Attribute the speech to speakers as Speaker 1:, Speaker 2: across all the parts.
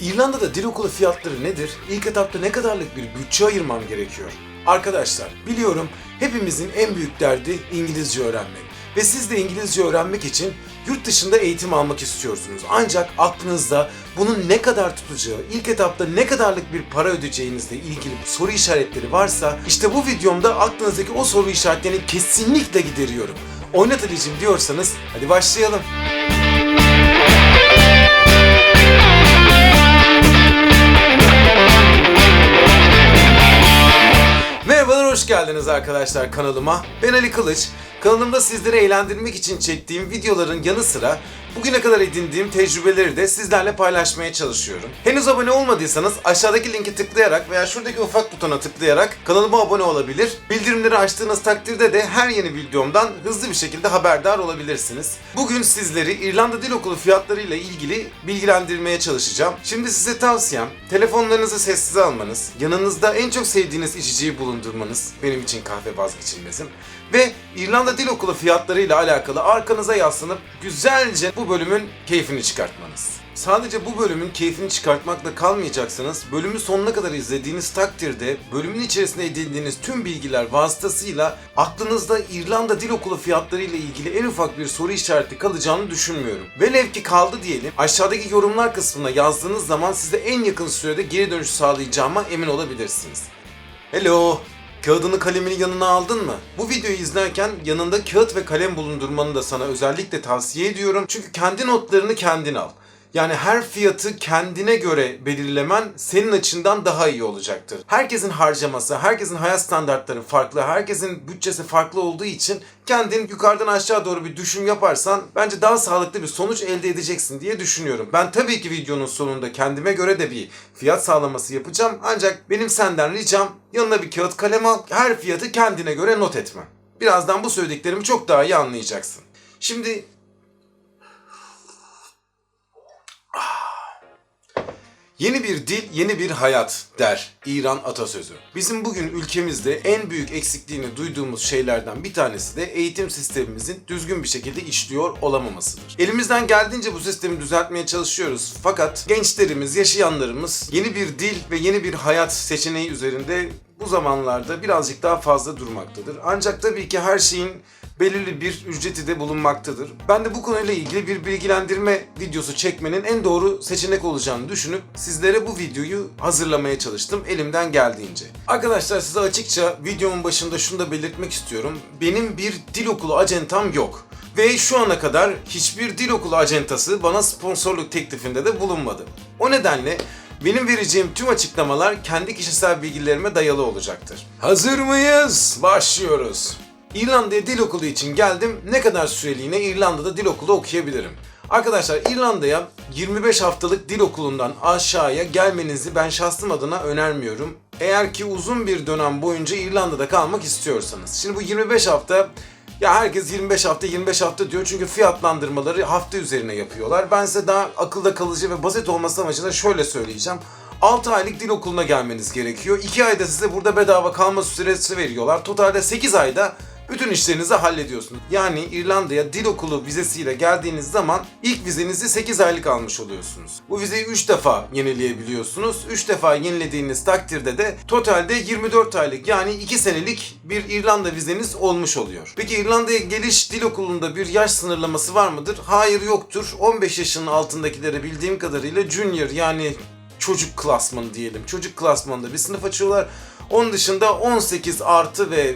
Speaker 1: İrlanda'da dil okulu fiyatları nedir? İlk etapta ne kadarlık bir bütçe ayırmam gerekiyor? Arkadaşlar biliyorum hepimizin en büyük derdi İngilizce öğrenmek. Ve siz de İngilizce öğrenmek için yurt dışında eğitim almak istiyorsunuz. Ancak aklınızda bunun ne kadar tutacağı, ilk etapta ne kadarlık bir para ödeyeceğinizle ilgili soru işaretleri varsa işte bu videomda aklınızdaki o soru işaretlerini kesinlikle gideriyorum. Oynat diyorsanız hadi başlayalım. Hoş geldiniz arkadaşlar kanalıma. Ben Ali Kılıç. Kanalımda sizleri eğlendirmek için çektiğim videoların yanı sıra bugüne kadar edindiğim tecrübeleri de sizlerle paylaşmaya çalışıyorum. Henüz abone olmadıysanız aşağıdaki linki tıklayarak veya şuradaki ufak butona tıklayarak kanalıma abone olabilir. Bildirimleri açtığınız takdirde de her yeni videomdan hızlı bir şekilde haberdar olabilirsiniz. Bugün sizleri İrlanda Dil Okulu fiyatlarıyla ilgili bilgilendirmeye çalışacağım. Şimdi size tavsiyem telefonlarınızı sessize almanız, yanınızda en çok sevdiğiniz içeceği bulundurmanız, benim için kahve vazgeçilmezim ve İrlanda Dil Okulu fiyatlarıyla alakalı arkanıza yaslanıp güzelce bu bölümün keyfini çıkartmanız. Sadece bu bölümün keyfini çıkartmakla kalmayacaksınız. Bölümü sonuna kadar izlediğiniz takdirde bölümün içerisinde edindiğiniz tüm bilgiler vasıtasıyla aklınızda İrlanda Dil Okulu fiyatları ile ilgili en ufak bir soru işareti kalacağını düşünmüyorum. Velev ki kaldı diyelim. Aşağıdaki yorumlar kısmına yazdığınız zaman size en yakın sürede geri dönüş sağlayacağıma emin olabilirsiniz. Hello. Kağıdını kalemini yanına aldın mı? Bu videoyu izlerken yanında kağıt ve kalem bulundurmanı da sana özellikle tavsiye ediyorum. Çünkü kendi notlarını kendin al. Yani her fiyatı kendine göre belirlemen senin açından daha iyi olacaktır. Herkesin harcaması, herkesin hayat standartları farklı, herkesin bütçesi farklı olduğu için kendin yukarıdan aşağı doğru bir düşüm yaparsan bence daha sağlıklı bir sonuç elde edeceksin diye düşünüyorum. Ben tabii ki videonun sonunda kendime göre de bir fiyat sağlaması yapacağım. Ancak benim senden ricam yanına bir kağıt kalem al, her fiyatı kendine göre not etme. Birazdan bu söylediklerimi çok daha iyi anlayacaksın. Şimdi Yeni bir dil, yeni bir hayat der İran atasözü. Bizim bugün ülkemizde en büyük eksikliğini duyduğumuz şeylerden bir tanesi de eğitim sistemimizin düzgün bir şekilde işliyor olamamasıdır. Elimizden geldiğince bu sistemi düzeltmeye çalışıyoruz. Fakat gençlerimiz, yaşayanlarımız yeni bir dil ve yeni bir hayat seçeneği üzerinde bu zamanlarda birazcık daha fazla durmaktadır. Ancak tabii ki her şeyin belirli bir ücreti de bulunmaktadır. Ben de bu konuyla ilgili bir bilgilendirme videosu çekmenin en doğru seçenek olacağını düşünüp sizlere bu videoyu hazırlamaya çalıştım elimden geldiğince. Arkadaşlar size açıkça videomun başında şunu da belirtmek istiyorum. Benim bir dil okulu acentam yok. Ve şu ana kadar hiçbir dil okulu acentası bana sponsorluk teklifinde de bulunmadı. O nedenle benim vereceğim tüm açıklamalar kendi kişisel bilgilerime dayalı olacaktır. Hazır mıyız? Başlıyoruz. İrlanda'ya dil okulu için geldim. Ne kadar süreliğine İrlanda'da dil okulu okuyabilirim? Arkadaşlar İrlanda'ya 25 haftalık dil okulundan aşağıya gelmenizi ben şahsım adına önermiyorum. Eğer ki uzun bir dönem boyunca İrlanda'da kalmak istiyorsanız. Şimdi bu 25 hafta ya herkes 25 hafta 25 hafta diyor çünkü fiyatlandırmaları hafta üzerine yapıyorlar. Ben size daha akılda kalıcı ve basit olması amacıyla şöyle söyleyeceğim. 6 aylık dil okuluna gelmeniz gerekiyor. 2 ayda size burada bedava kalma süresi veriyorlar. Totalde 8 ayda bütün işlerinizi hallediyorsunuz. Yani İrlanda'ya dil okulu vizesiyle geldiğiniz zaman ilk vizenizi 8 aylık almış oluyorsunuz. Bu vizeyi 3 defa yenileyebiliyorsunuz. 3 defa yenilediğiniz takdirde de totalde 24 aylık yani 2 senelik bir İrlanda vizeniz olmuş oluyor. Peki İrlanda'ya geliş dil okulunda bir yaş sınırlaması var mıdır? Hayır yoktur. 15 yaşının altındakilere bildiğim kadarıyla junior yani çocuk klasmanı diyelim. Çocuk klasmanında bir sınıf açıyorlar. Onun dışında 18 artı ve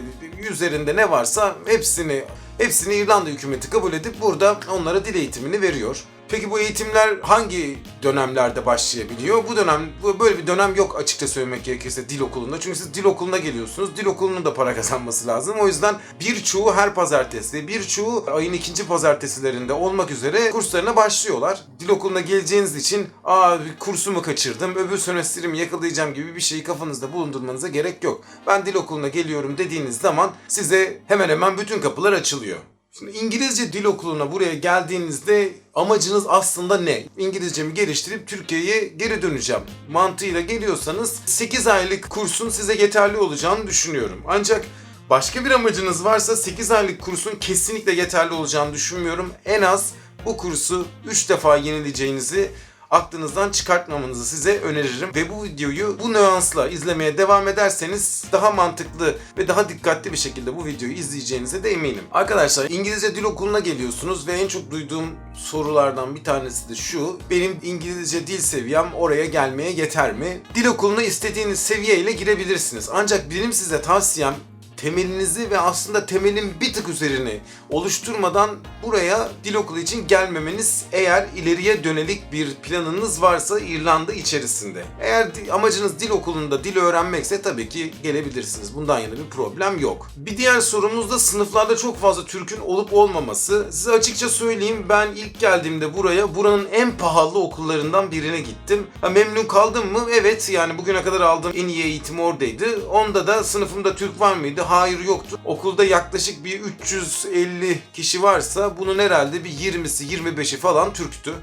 Speaker 1: üzerinde ne varsa hepsini hepsini İrlanda hükümeti kabul edip burada onlara dil eğitimini veriyor. Peki bu eğitimler hangi dönemlerde başlayabiliyor? Bu dönem böyle bir dönem yok açıkça söylemek gerekirse dil okulunda. Çünkü siz dil okuluna geliyorsunuz. Dil okulunun da para kazanması lazım. O yüzden birçoğu her pazartesi, birçoğu ayın ikinci pazartesilerinde olmak üzere kurslarına başlıyorlar. Dil okuluna geleceğiniz için aa kursumu kaçırdım, öbür sömestrimi yakalayacağım gibi bir şeyi kafanızda bulundurmanıza gerek yok. Ben dil okuluna geliyorum dediğiniz zaman size hemen hemen bütün kapılar açılıyor. Şimdi İngilizce dil okuluna buraya geldiğinizde amacınız aslında ne? İngilizcemi geliştirip Türkiye'ye geri döneceğim. Mantığıyla geliyorsanız 8 aylık kursun size yeterli olacağını düşünüyorum. Ancak başka bir amacınız varsa 8 aylık kursun kesinlikle yeterli olacağını düşünmüyorum. En az bu kursu 3 defa yenileceğinizi aklınızdan çıkartmamanızı size öneririm. Ve bu videoyu bu nüansla izlemeye devam ederseniz daha mantıklı ve daha dikkatli bir şekilde bu videoyu izleyeceğinize de eminim. Arkadaşlar İngilizce dil okuluna geliyorsunuz ve en çok duyduğum sorulardan bir tanesi de şu. Benim İngilizce dil seviyem oraya gelmeye yeter mi? Dil okuluna istediğiniz seviyeyle girebilirsiniz. Ancak benim size tavsiyem temelinizi ve aslında temelin bir tık üzerini oluşturmadan buraya dil okulu için gelmemeniz eğer ileriye dönelik bir planınız varsa İrlanda içerisinde. Eğer amacınız dil okulunda dil öğrenmekse tabii ki gelebilirsiniz. Bundan yana bir problem yok. Bir diğer sorumuz da sınıflarda çok fazla Türk'ün olup olmaması. Size açıkça söyleyeyim ben ilk geldiğimde buraya buranın en pahalı okullarından birine gittim. Ha, memnun kaldım mı? Evet yani bugüne kadar aldığım en iyi eğitim oradaydı. Onda da sınıfımda Türk var mıydı? Hayır yoktu. Okulda yaklaşık bir 350 kişi varsa bunun herhalde bir 20'si 25'i falan Türktü.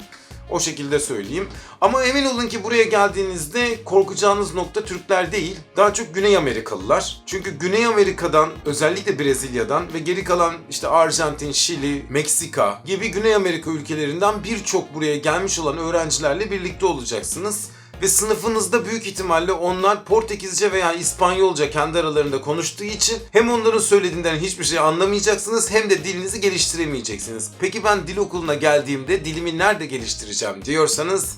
Speaker 1: O şekilde söyleyeyim. Ama emin olun ki buraya geldiğinizde korkacağınız nokta Türkler değil. Daha çok Güney Amerikalılar. Çünkü Güney Amerika'dan özellikle Brezilya'dan ve geri kalan işte Arjantin, Şili, Meksika gibi Güney Amerika ülkelerinden birçok buraya gelmiş olan öğrencilerle birlikte olacaksınız. Ve sınıfınızda büyük ihtimalle onlar Portekizce veya İspanyolca kendi aralarında konuştuğu için hem onların söylediğinden hiçbir şey anlamayacaksınız hem de dilinizi geliştiremeyeceksiniz. Peki ben dil okuluna geldiğimde dilimi nerede geliştireceğim diyorsanız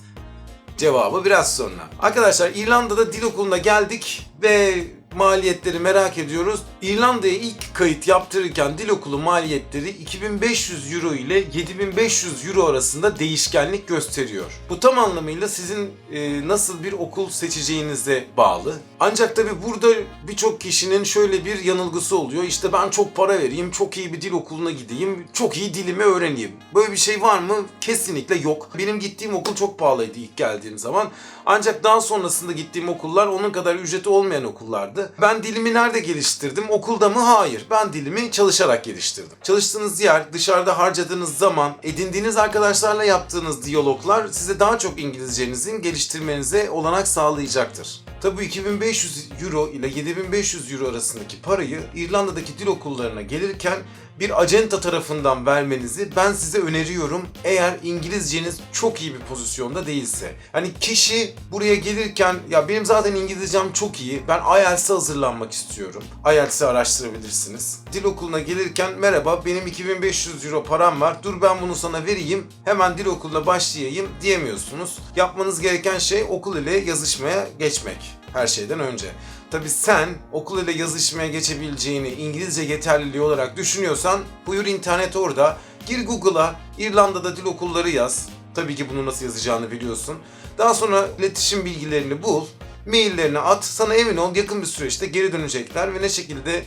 Speaker 1: Cevabı biraz sonra. Arkadaşlar İrlanda'da dil okuluna geldik ve maliyetleri merak ediyoruz. İrlanda'ya ilk kayıt yaptırırken dil okulu maliyetleri 2500 euro ile 7500 euro arasında değişkenlik gösteriyor. Bu tam anlamıyla sizin e, nasıl bir okul seçeceğinize bağlı. Ancak tabi burada birçok kişinin şöyle bir yanılgısı oluyor. İşte ben çok para vereyim, çok iyi bir dil okuluna gideyim, çok iyi dilimi öğreneyim. Böyle bir şey var mı? Kesinlikle yok. Benim gittiğim okul çok pahalıydı ilk geldiğim zaman. Ancak daha sonrasında gittiğim okullar onun kadar ücreti olmayan okullardı. Ben dilimi nerede geliştirdim? Okulda mı? Hayır. Ben dilimi çalışarak geliştirdim. Çalıştığınız yer, dışarıda harcadığınız zaman, edindiğiniz arkadaşlarla yaptığınız diyaloglar size daha çok İngilizcenizin geliştirmenize olanak sağlayacaktır. Tabi 2500 euro ile 7500 euro arasındaki parayı İrlanda'daki dil okullarına gelirken bir acenta tarafından vermenizi ben size öneriyorum. Eğer İngilizceniz çok iyi bir pozisyonda değilse. Hani kişi buraya gelirken ya benim zaten İngilizcem çok iyi. Ben IELTS'e hazırlanmak istiyorum. IELTS'i araştırabilirsiniz. Dil okuluna gelirken merhaba benim 2500 euro param var. Dur ben bunu sana vereyim. Hemen dil okuluna başlayayım diyemiyorsunuz. Yapmanız gereken şey okul ile yazışmaya geçmek her şeyden önce. Tabi sen okul ile yazışmaya geçebileceğini İngilizce yeterliliği olarak düşünüyorsan buyur internet orada. Gir Google'a İrlanda'da dil okulları yaz. Tabii ki bunu nasıl yazacağını biliyorsun. Daha sonra iletişim bilgilerini bul. Maillerini at. Sana emin ol yakın bir süreçte geri dönecekler ve ne şekilde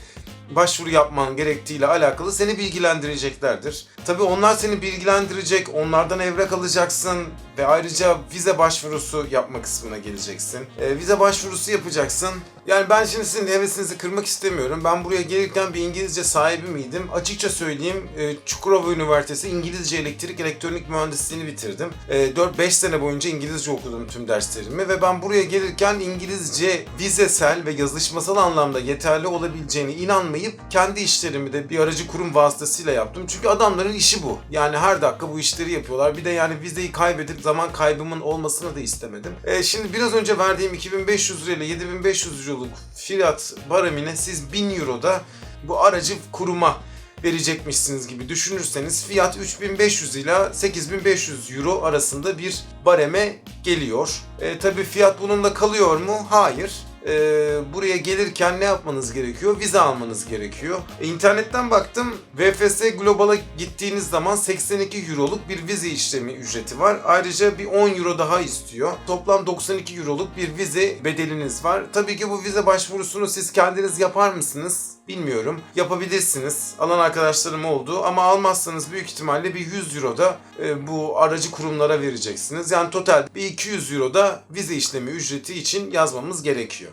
Speaker 1: başvuru yapman gerektiğiyle alakalı seni bilgilendireceklerdir. Tabii onlar seni bilgilendirecek, onlardan evrak alacaksın ve ayrıca vize başvurusu yapma kısmına geleceksin. Ee, vize başvurusu yapacaksın. Yani ben şimdi sizin hevesinizi kırmak istemiyorum. Ben buraya gelirken bir İngilizce sahibi miydim? Açıkça söyleyeyim e, Çukurova Üniversitesi İngilizce Elektrik Elektronik Mühendisliğini bitirdim. E, 4-5 sene boyunca İngilizce okudum tüm derslerimi ve ben buraya gelirken İngilizce vizesel ve yazışmasal anlamda yeterli olabileceğine inanmayıp kendi işlerimi de bir aracı kurum vasıtasıyla yaptım. Çünkü adamların işi bu. Yani her dakika bu işleri yapıyorlar. Bir de yani vizeyi kaybedip zaman kaybımın olmasını da istemedim. E, şimdi biraz önce verdiğim 2500 lira ile 7500 euroluk fiyat baramine siz 1000 euroda bu aracı kuruma verecekmişsiniz gibi düşünürseniz fiyat 3500 ila 8500 euro arasında bir bareme geliyor. E, tabii fiyat bununla kalıyor mu? Hayır. E, buraya gelirken ne yapmanız gerekiyor? Vize almanız gerekiyor. E, internetten baktım. VFS Global'a gittiğiniz zaman 82 euroluk bir vize işlemi ücreti var. Ayrıca bir 10 euro daha istiyor. Toplam 92 euroluk bir vize bedeliniz var. Tabii ki bu vize başvurusunu siz kendiniz yapar mısınız? Bilmiyorum. Yapabilirsiniz. Alan arkadaşlarım oldu ama almazsanız büyük ihtimalle bir 100 euro da e, bu aracı kurumlara vereceksiniz. Yani total bir 200 euro da vize işlemi ücreti için yazmamız gerekiyor.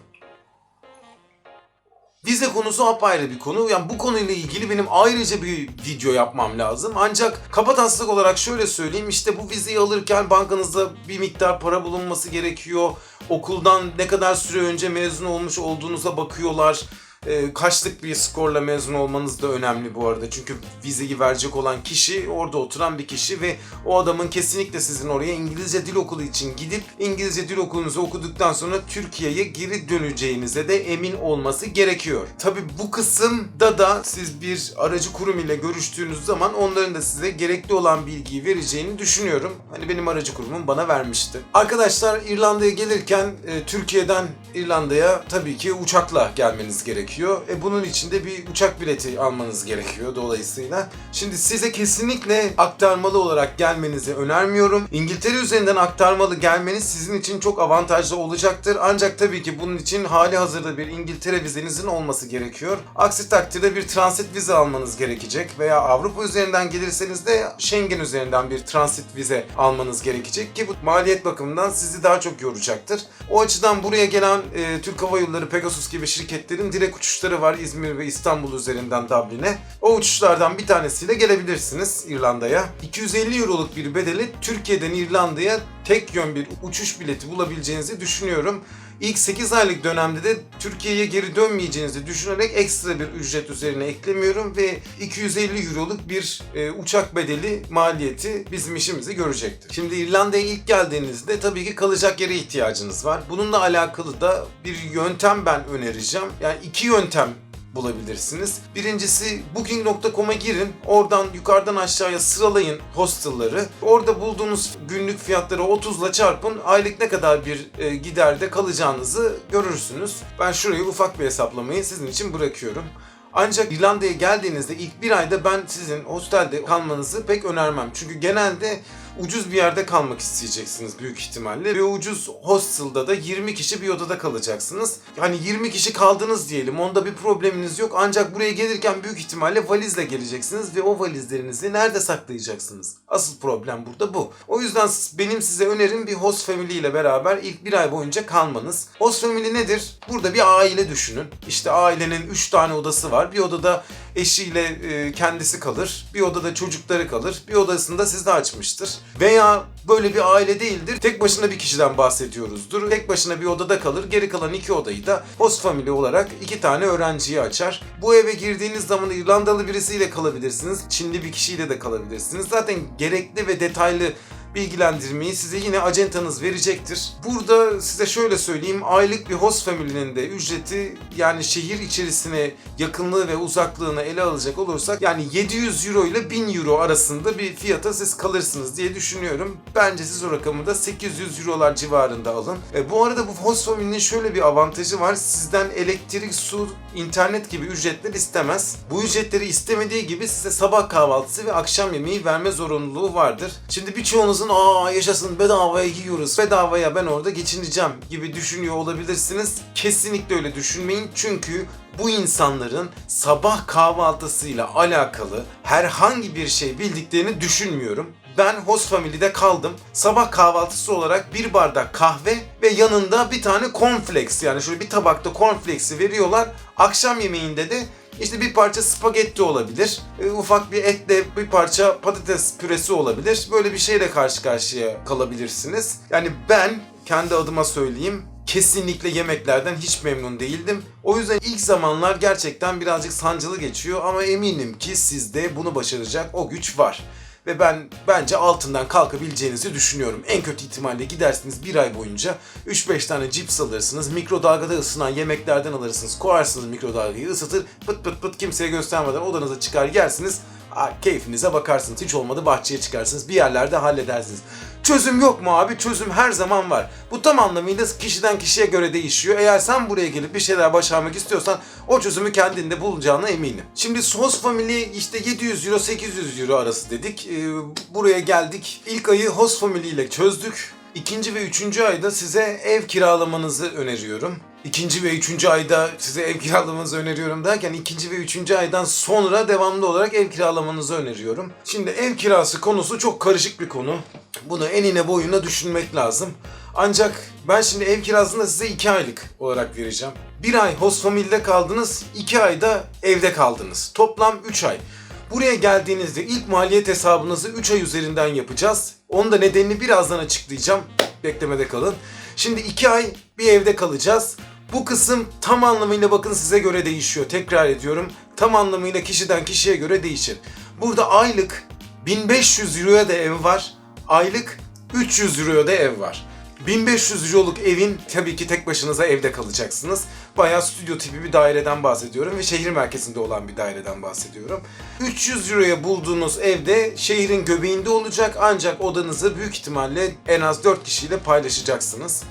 Speaker 1: Vize konusu apayrı bir konu. Yani bu konuyla ilgili benim ayrıca bir video yapmam lazım. Ancak kabataslak olarak şöyle söyleyeyim. işte bu vizeyi alırken bankanızda bir miktar para bulunması gerekiyor. Okuldan ne kadar süre önce mezun olmuş olduğunuza bakıyorlar. E, kaçlık bir skorla mezun olmanız da önemli bu arada. Çünkü vizeyi verecek olan kişi orada oturan bir kişi ve o adamın kesinlikle sizin oraya İngilizce dil okulu için gidip İngilizce dil okulunuzu okuduktan sonra Türkiye'ye geri döneceğinize de emin olması gerekiyor. Tabi bu kısımda da siz bir aracı kurum ile görüştüğünüz zaman onların da size gerekli olan bilgiyi vereceğini düşünüyorum. Hani benim aracı kurumum bana vermişti. Arkadaşlar İrlanda'ya gelirken e, Türkiye'den İrlanda'ya tabii ki uçakla gelmeniz gerekiyor. E, bunun için de bir uçak bileti almanız gerekiyor dolayısıyla. Şimdi size kesinlikle aktarmalı olarak gelmenizi önermiyorum. İngiltere üzerinden aktarmalı gelmeniz sizin için çok avantajlı olacaktır. Ancak tabii ki bunun için hali hazırda bir İngiltere vizenizin olması gerekiyor. Aksi takdirde bir transit vize almanız gerekecek veya Avrupa üzerinden gelirseniz de Schengen üzerinden bir transit vize almanız gerekecek ki bu maliyet bakımından sizi daha çok yoracaktır. O açıdan buraya gelen e, Türk Hava Yolları, Pegasus gibi şirketlerin direkt uçuşları var İzmir ve İstanbul üzerinden Dublin'e. O uçuşlardan bir tanesiyle gelebilirsiniz İrlanda'ya. 250 euroluk bir bedeli Türkiye'den İrlanda'ya tek yön bir uçuş bileti bulabileceğinizi düşünüyorum. İlk 8 aylık dönemde de Türkiye'ye geri dönmeyeceğinizi düşünerek ekstra bir ücret üzerine eklemiyorum ve 250 euroluk bir e, uçak bedeli maliyeti bizim işimizi görecektir. Şimdi İrlanda'ya ilk geldiğinizde tabii ki kalacak yere ihtiyacınız var. Bununla alakalı da bir yöntem ben önereceğim. Yani iki yöntem bulabilirsiniz. Birincisi booking.com'a girin. Oradan yukarıdan aşağıya sıralayın hostel'ları. Orada bulduğunuz günlük fiyatları 30 ile çarpın. Aylık ne kadar bir e, giderde kalacağınızı görürsünüz. Ben şurayı ufak bir hesaplamayı sizin için bırakıyorum. Ancak İrlanda'ya geldiğinizde ilk bir ayda ben sizin hostelde kalmanızı pek önermem. Çünkü genelde ucuz bir yerde kalmak isteyeceksiniz büyük ihtimalle. Ve ucuz hostelda da 20 kişi bir odada kalacaksınız. Hani 20 kişi kaldınız diyelim onda bir probleminiz yok. Ancak buraya gelirken büyük ihtimalle valizle geleceksiniz ve o valizlerinizi nerede saklayacaksınız? Asıl problem burada bu. O yüzden benim size önerim bir host family ile beraber ilk bir ay boyunca kalmanız. Host family nedir? Burada bir aile düşünün. İşte ailenin 3 tane odası var. Bir odada eşiyle e, kendisi kalır. Bir odada çocukları kalır. Bir odasında siz de açmıştır. Veya böyle bir aile değildir. Tek başına bir kişiden bahsediyoruzdur. Tek başına bir odada kalır. Geri kalan iki odayı da host family olarak iki tane öğrenciyi açar. Bu eve girdiğiniz zaman İrlandalı birisiyle kalabilirsiniz. Çinli bir kişiyle de kalabilirsiniz. Zaten gerekli ve detaylı bilgilendirmeyi size yine acentanız verecektir. Burada size şöyle söyleyeyim. Aylık bir host family'nin de ücreti yani şehir içerisine yakınlığı ve uzaklığını ele alacak olursak yani 700 euro ile 1000 euro arasında bir fiyata siz kalırsınız diye düşünüyorum. Bence siz o rakamı da 800 eurolar civarında alın. E, bu arada bu host family'nin şöyle bir avantajı var. Sizden elektrik, su, internet gibi ücretler istemez. Bu ücretleri istemediği gibi size sabah kahvaltısı ve akşam yemeği verme zorunluluğu vardır. Şimdi birçoğunuzun aa yaşasın bedavaya yiyoruz, bedavaya ben orada geçineceğim gibi düşünüyor olabilirsiniz. Kesinlikle öyle düşünmeyin çünkü bu insanların sabah kahvaltısıyla alakalı herhangi bir şey bildiklerini düşünmüyorum. Ben host family'de kaldım. Sabah kahvaltısı olarak bir bardak kahve ve yanında bir tane cornflakes yani şöyle bir tabakta cornflakes'i veriyorlar. Akşam yemeğinde de işte bir parça spagetti olabilir. e, ufak bir etle bir parça patates püresi olabilir. Böyle bir şeyle karşı karşıya kalabilirsiniz. Yani ben kendi adıma söyleyeyim kesinlikle yemeklerden hiç memnun değildim. O yüzden ilk zamanlar gerçekten birazcık sancılı geçiyor ama eminim ki sizde bunu başaracak o güç var. Ve ben bence altından kalkabileceğinizi düşünüyorum. En kötü ihtimalle gidersiniz bir ay boyunca 3-5 tane cips alırsınız. Mikrodalgada ısınan yemeklerden alırsınız. Koyarsınız mikrodalgayı ısıtır. Pıt pıt pıt kimseye göstermeden odanıza çıkar yersiniz. Keyfinize bakarsınız. Hiç olmadı bahçeye çıkarsınız. Bir yerlerde halledersiniz. Çözüm yok mu abi? Çözüm her zaman var. Bu tam anlamıyla kişiden kişiye göre değişiyor. Eğer sen buraya gelip bir şeyler başarmak istiyorsan o çözümü kendinde bulacağına eminim. Şimdi host family işte 700 euro 800 euro arası dedik. Ee, buraya geldik. İlk ayı host family ile çözdük. İkinci ve üçüncü ayda size ev kiralamanızı öneriyorum. İkinci ve üçüncü ayda size ev kiralamanızı öneriyorum derken ikinci ve üçüncü aydan sonra devamlı olarak ev kiralamanızı öneriyorum. Şimdi ev kirası konusu çok karışık bir konu. Bunu enine boyuna düşünmek lazım. Ancak ben şimdi ev kirasını da size 2 aylık olarak vereceğim. Bir ay host family'de kaldınız, 2 ayda evde kaldınız. Toplam 3 ay. Buraya geldiğinizde ilk maliyet hesabınızı 3 ay üzerinden yapacağız. Onun da nedenini birazdan açıklayacağım. Beklemede kalın. Şimdi 2 ay bir evde kalacağız. Bu kısım tam anlamıyla bakın size göre değişiyor. Tekrar ediyorum. Tam anlamıyla kişiden kişiye göre değişir. Burada aylık 1500 euroya da ev var. Aylık 300 euroya da ev var. 1500 euroluk evin tabii ki tek başınıza evde kalacaksınız. Bayağı stüdyo tipi bir daireden bahsediyorum ve şehir merkezinde olan bir daireden bahsediyorum. 300 euroya bulduğunuz evde şehrin göbeğinde olacak ancak odanızı büyük ihtimalle en az 4 kişiyle paylaşacaksınız.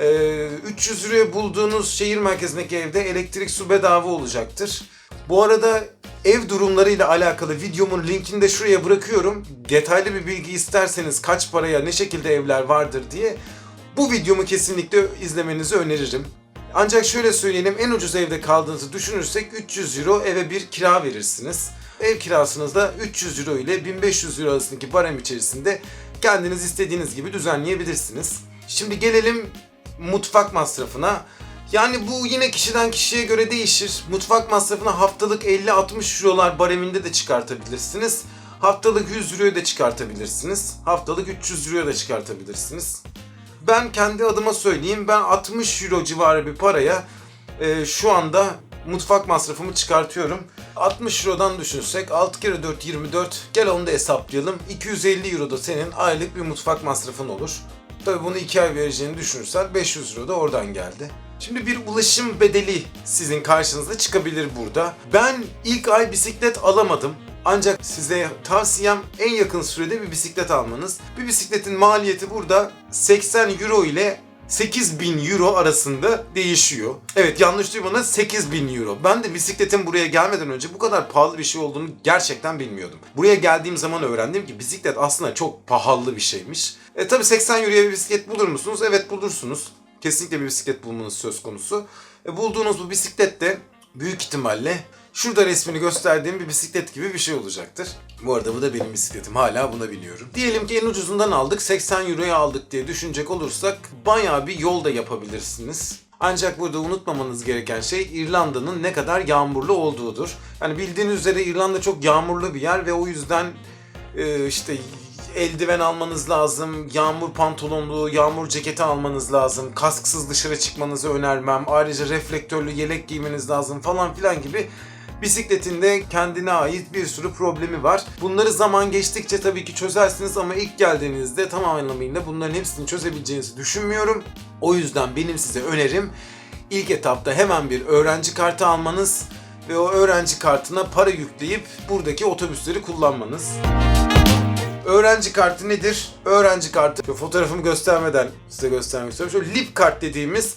Speaker 1: Ee, 300 liraya bulduğunuz şehir merkezindeki evde elektrik su bedava olacaktır. Bu arada ev durumlarıyla alakalı videomun linkini de şuraya bırakıyorum. Detaylı bir bilgi isterseniz kaç paraya ne şekilde evler vardır diye bu videomu kesinlikle izlemenizi öneririm. Ancak şöyle söyleyelim en ucuz evde kaldığınızı düşünürsek 300 euro eve bir kira verirsiniz. Ev kirasınız da 300 euro ile 1500 euro arasındaki barem içerisinde kendiniz istediğiniz gibi düzenleyebilirsiniz. Şimdi gelelim mutfak masrafına. Yani bu yine kişiden kişiye göre değişir. Mutfak masrafını haftalık 50-60 eurolar bareminde de çıkartabilirsiniz. Haftalık 100 euroya da çıkartabilirsiniz. Haftalık 300 euroya da çıkartabilirsiniz. Ben kendi adıma söyleyeyim. Ben 60 euro civarı bir paraya e, şu anda mutfak masrafımı çıkartıyorum. 60 Euro'dan düşünsek 6 kere 4 24 gel onu da hesaplayalım. 250 Euro da senin aylık bir mutfak masrafın olur. Tabi bunu 2 ay vereceğini düşünürsen 500 Euro da oradan geldi. Şimdi bir ulaşım bedeli sizin karşınıza çıkabilir burada. Ben ilk ay bisiklet alamadım. Ancak size tavsiyem en yakın sürede bir bisiklet almanız. Bir bisikletin maliyeti burada 80 euro ile 8000 euro arasında değişiyor. Evet yanlış duymanız 8000 euro. Ben de bisikletin buraya gelmeden önce bu kadar pahalı bir şey olduğunu gerçekten bilmiyordum. Buraya geldiğim zaman öğrendim ki bisiklet aslında çok pahalı bir şeymiş. E tabi 80 euroya bir bisiklet bulur musunuz? Evet bulursunuz. Kesinlikle bir bisiklet bulmanız söz konusu. E, bulduğunuz bu bisiklet de büyük ihtimalle şurada resmini gösterdiğim bir bisiklet gibi bir şey olacaktır. Bu arada bu da benim bisikletim. Hala buna biniyorum. Diyelim ki en ucuzundan aldık. 80 euroya aldık diye düşünecek olursak bayağı bir yol da yapabilirsiniz. Ancak burada unutmamanız gereken şey İrlanda'nın ne kadar yağmurlu olduğudur. Yani bildiğiniz üzere İrlanda çok yağmurlu bir yer ve o yüzden e, işte eldiven almanız lazım, yağmur pantolonlu, yağmur ceketi almanız lazım, kasksız dışarı çıkmanızı önermem, ayrıca reflektörlü yelek giymeniz lazım falan filan gibi bisikletinde kendine ait bir sürü problemi var. Bunları zaman geçtikçe tabii ki çözersiniz ama ilk geldiğinizde tam anlamıyla bunların hepsini çözebileceğinizi düşünmüyorum. O yüzden benim size önerim ilk etapta hemen bir öğrenci kartı almanız ve o öğrenci kartına para yükleyip buradaki otobüsleri kullanmanız. Öğrenci kartı nedir? Öğrenci kartı fotoğrafımı göstermeden size göstermek istiyorum. Şöyle lip kart dediğimiz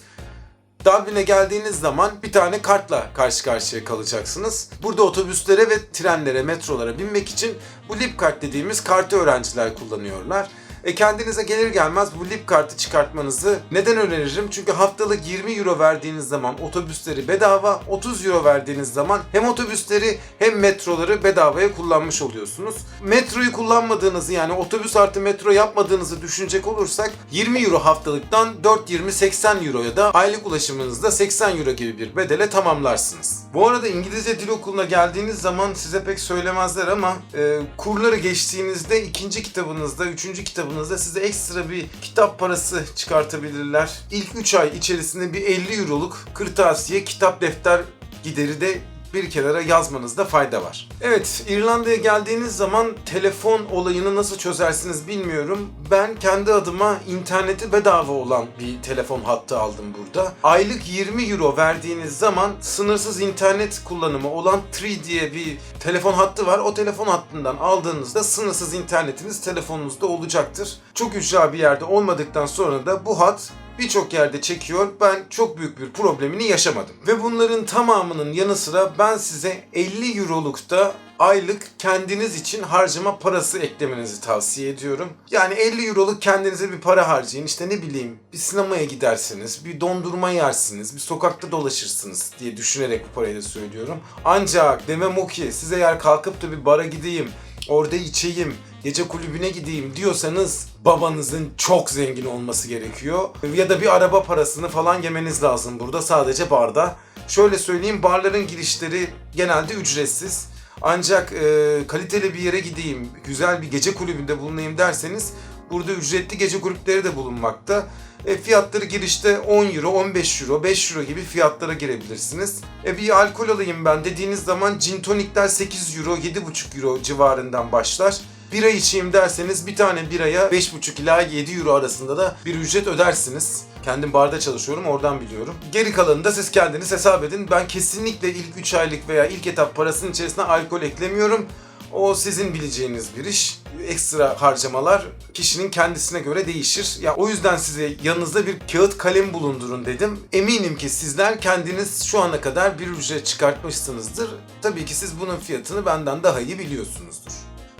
Speaker 1: Dublin'e geldiğiniz zaman bir tane kartla karşı karşıya kalacaksınız. Burada otobüslere ve trenlere, metrolara binmek için bu lip kart dediğimiz kartı öğrenciler kullanıyorlar. E kendinize gelir gelmez bu lip kartı çıkartmanızı neden öneririm? Çünkü haftalık 20 euro verdiğiniz zaman otobüsleri bedava, 30 euro verdiğiniz zaman hem otobüsleri hem metroları bedavaya kullanmış oluyorsunuz. Metroyu kullanmadığınızı yani otobüs artı metro yapmadığınızı düşünecek olursak 20 euro haftalıktan 4-20-80 euroya da aylık ulaşımınızda 80 euro gibi bir bedele tamamlarsınız. Bu arada İngilizce dil okuluna geldiğiniz zaman size pek söylemezler ama e, kurları geçtiğinizde ikinci kitabınızda, üçüncü kitabınızda size ekstra bir kitap parası çıkartabilirler. İlk 3 ay içerisinde bir 50 euroluk kırtasiye, kitap, defter gideri de bir kenara yazmanızda fayda var. Evet, İrlanda'ya geldiğiniz zaman telefon olayını nasıl çözersiniz bilmiyorum. Ben kendi adıma interneti bedava olan bir telefon hattı aldım burada. Aylık 20 euro verdiğiniz zaman sınırsız internet kullanımı olan 3 diye bir telefon hattı var. O telefon hattından aldığınızda sınırsız internetiniz telefonunuzda olacaktır. Çok ücra bir yerde olmadıktan sonra da bu hat birçok yerde çekiyor. Ben çok büyük bir problemini yaşamadım. Ve bunların tamamının yanı sıra ben size 50 eurolukta aylık kendiniz için harcama parası eklemenizi tavsiye ediyorum. Yani 50 euroluk kendinize bir para harcayın. İşte ne bileyim bir sinemaya gidersiniz, bir dondurma yersiniz, bir sokakta dolaşırsınız diye düşünerek bu parayı da söylüyorum. Ancak demem o ki size eğer kalkıp da bir bara gideyim, orada içeyim, gece kulübüne gideyim diyorsanız babanızın çok zengin olması gerekiyor. Ya da bir araba parasını falan yemeniz lazım burada sadece barda. Şöyle söyleyeyim barların girişleri genelde ücretsiz. Ancak e, kaliteli bir yere gideyim, güzel bir gece kulübünde bulunayım derseniz burada ücretli gece kulüpleri de bulunmakta. E, fiyatları girişte 10 euro, 15 euro, 5 euro gibi fiyatlara girebilirsiniz. E, bir alkol alayım ben dediğiniz zaman gin tonikler 8 euro, 7,5 euro civarından başlar. Bira içeyim derseniz bir tane biraya 5,5 ila 7 euro arasında da bir ücret ödersiniz. Kendim barda çalışıyorum oradan biliyorum. Geri kalanını da siz kendiniz hesap edin. Ben kesinlikle ilk 3 aylık veya ilk etap parasının içerisine alkol eklemiyorum. O sizin bileceğiniz bir iş. Ekstra harcamalar kişinin kendisine göre değişir. Ya o yüzden size yanınızda bir kağıt kalem bulundurun dedim. Eminim ki sizler kendiniz şu ana kadar bir ücret çıkartmışsınızdır. Tabii ki siz bunun fiyatını benden daha iyi biliyorsunuzdur.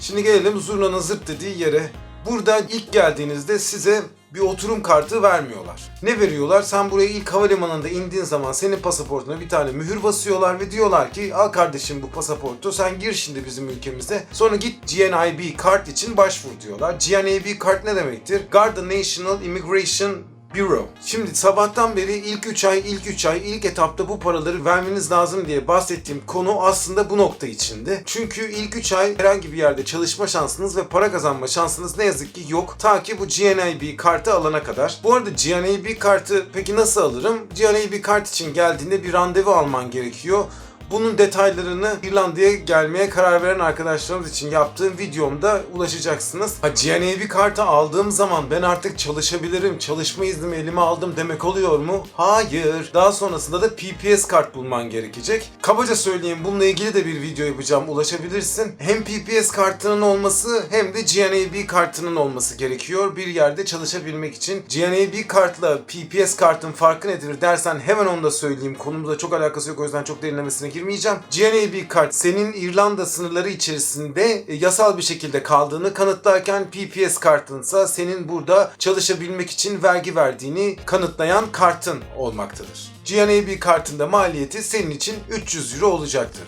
Speaker 1: Şimdi gelelim zurnanın zırt dediği yere. Burada ilk geldiğinizde size bir oturum kartı vermiyorlar. Ne veriyorlar? Sen buraya ilk havalimanında indiğin zaman senin pasaportuna bir tane mühür basıyorlar ve diyorlar ki al kardeşim bu pasaportu sen gir şimdi bizim ülkemize. Sonra git GNIB kart için başvur diyorlar. GNIB kart ne demektir? Garda National Immigration Bureau. Şimdi sabahtan beri ilk 3 ay, ilk 3 ay, ilk etapta bu paraları vermeniz lazım diye bahsettiğim konu aslında bu nokta içindi. Çünkü ilk 3 ay herhangi bir yerde çalışma şansınız ve para kazanma şansınız ne yazık ki yok. Ta ki bu GNIB kartı alana kadar. Bu arada GNIB kartı peki nasıl alırım? GNIB kart için geldiğinde bir randevu alman gerekiyor. Bunun detaylarını İrlanda'ya gelmeye karar veren arkadaşlarımız için yaptığım videomda ulaşacaksınız. Ha, GNAB kartı aldığım zaman ben artık çalışabilirim, çalışma iznimi elime aldım demek oluyor mu? Hayır. Daha sonrasında da PPS kart bulman gerekecek. Kabaca söyleyeyim bununla ilgili de bir video yapacağım ulaşabilirsin. Hem PPS kartının olması hem de GNAB kartının olması gerekiyor bir yerde çalışabilmek için. GNAB kartla PPS kartın farkı nedir dersen hemen onu da söyleyeyim. Konumuzla çok alakası yok o yüzden çok derinlemesine girmeyeceğim. GNAB kart senin İrlanda sınırları içerisinde e, yasal bir şekilde kaldığını kanıtlarken PPS kartınsa senin burada çalışabilmek için vergi verdiğini kanıtlayan kartın olmaktadır. GNAB kartında maliyeti senin için 300 euro olacaktır.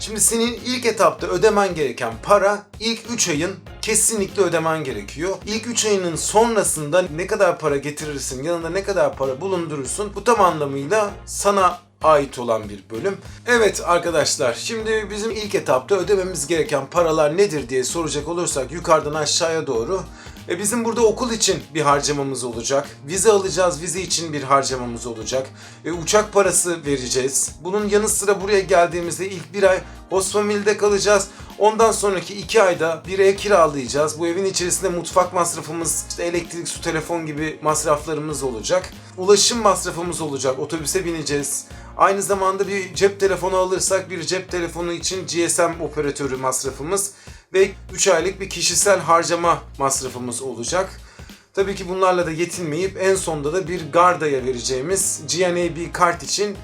Speaker 1: Şimdi senin ilk etapta ödemen gereken para ilk 3 ayın kesinlikle ödemen gerekiyor. İlk 3 ayının sonrasında ne kadar para getirirsin, yanında ne kadar para bulundurursun bu tam anlamıyla sana ait olan bir bölüm. Evet arkadaşlar şimdi bizim ilk etapta ödememiz gereken paralar nedir diye soracak olursak yukarıdan aşağıya doğru e bizim burada okul için bir harcamamız olacak. Vize alacağız, vize için bir harcamamız olacak. E, uçak parası vereceğiz. Bunun yanı sıra buraya geldiğimizde ilk bir ay Hostfamily'de kalacağız. Ondan sonraki iki ayda bir ev kiralayacağız. Bu evin içerisinde mutfak masrafımız, işte elektrik, su, telefon gibi masraflarımız olacak. Ulaşım masrafımız olacak. Otobüse bineceğiz. Aynı zamanda bir cep telefonu alırsak bir cep telefonu için GSM operatörü masrafımız ve 3 aylık bir kişisel harcama masrafımız olacak. Tabii ki bunlarla da yetinmeyip en sonda da bir Garda'ya vereceğimiz GNAB kart için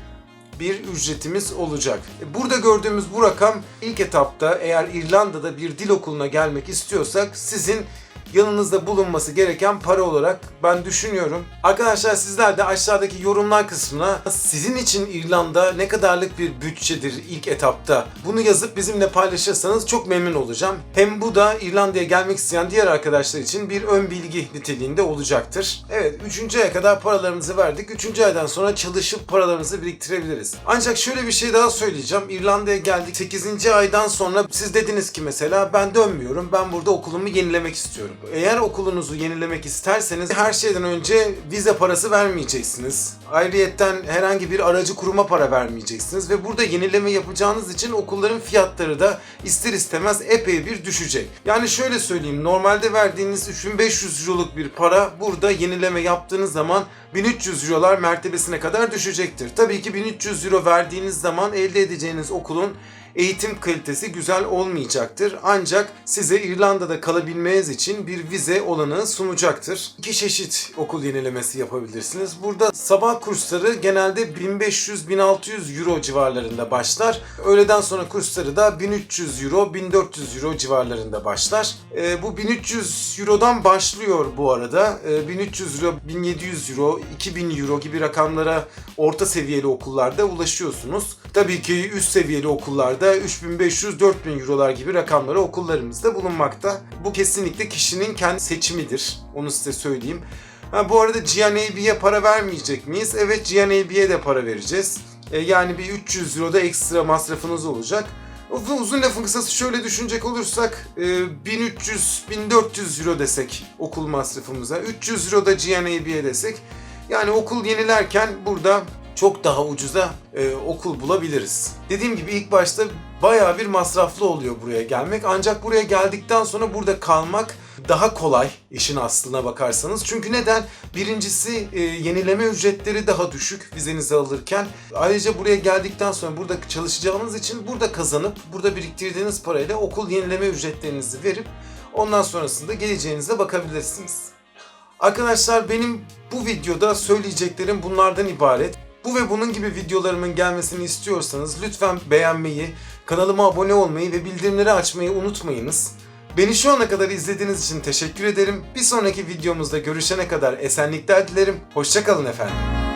Speaker 1: bir ücretimiz olacak. E, Burada gördüğümüz bu rakam ilk etapta eğer İrlanda'da bir dil okuluna gelmek istiyorsak sizin yanınızda bulunması gereken para olarak ben düşünüyorum. Arkadaşlar sizler de aşağıdaki yorumlar kısmına sizin için İrlanda ne kadarlık bir bütçedir ilk etapta bunu yazıp bizimle paylaşırsanız çok memnun olacağım. Hem bu da İrlanda'ya gelmek isteyen diğer arkadaşlar için bir ön bilgi niteliğinde olacaktır. Evet 3. aya kadar paralarımızı verdik. 3. aydan sonra çalışıp paralarımızı biriktirebiliriz. Ancak şöyle bir şey daha söyleyeceğim. İrlanda'ya geldik 8. aydan sonra siz dediniz ki mesela ben dönmüyorum. Ben burada okulumu yenilemek istiyorum. Eğer okulunuzu yenilemek isterseniz her şeyden önce vize parası vermeyeceksiniz. Ayrıyetten herhangi bir aracı kuruma para vermeyeceksiniz ve burada yenileme yapacağınız için okulların fiyatları da ister istemez epey bir düşecek. Yani şöyle söyleyeyim normalde verdiğiniz 3500 euroluk bir para burada yenileme yaptığınız zaman 1300 eurolar mertebesine kadar düşecektir. Tabii ki 1300 euro verdiğiniz zaman elde edeceğiniz okulun eğitim kalitesi güzel olmayacaktır. Ancak size İrlanda'da kalabilmeniz için bir vize olanağı sunacaktır. İki çeşit okul yenilemesi yapabilirsiniz. Burada sabah kursları genelde 1500-1600 euro civarlarında başlar. Öğleden sonra kursları da 1300 euro, 1400 euro civarlarında başlar. Ee, bu 1300 eurodan başlıyor bu arada. Ee, 1300 euro, 1700 euro, 2000 euro gibi rakamlara orta seviyeli okullarda ulaşıyorsunuz. Tabii ki üst seviyeli okullarda 3500-4000 eurolar gibi rakamlara okullarımızda bulunmakta. Bu kesinlikle kişinin kendi seçimidir. Onu size söyleyeyim. Ha, bu arada GNAB'ye para vermeyecek miyiz? Evet GNAB'ye de para vereceğiz. E, yani bir 300 euro da ekstra masrafınız olacak. Uzun, lafın kısası şöyle düşünecek olursak e, 1300-1400 euro desek okul masrafımıza, 300 euro da GNAB'ye desek yani okul yenilerken burada çok daha ucuza e, okul bulabiliriz. Dediğim gibi ilk başta bayağı bir masraflı oluyor buraya gelmek ancak buraya geldikten sonra burada kalmak daha kolay işin aslına bakarsanız. Çünkü neden? Birincisi e, yenileme ücretleri daha düşük vizenizi alırken. Ayrıca buraya geldikten sonra burada çalışacağınız için burada kazanıp burada biriktirdiğiniz parayla okul yenileme ücretlerinizi verip ondan sonrasında geleceğinize bakabilirsiniz. Arkadaşlar benim bu videoda söyleyeceklerim bunlardan ibaret. Bu ve bunun gibi videolarımın gelmesini istiyorsanız lütfen beğenmeyi, kanalıma abone olmayı ve bildirimleri açmayı unutmayınız. Beni şu ana kadar izlediğiniz için teşekkür ederim. Bir sonraki videomuzda görüşene kadar esenlikler dilerim. Hoşçakalın efendim.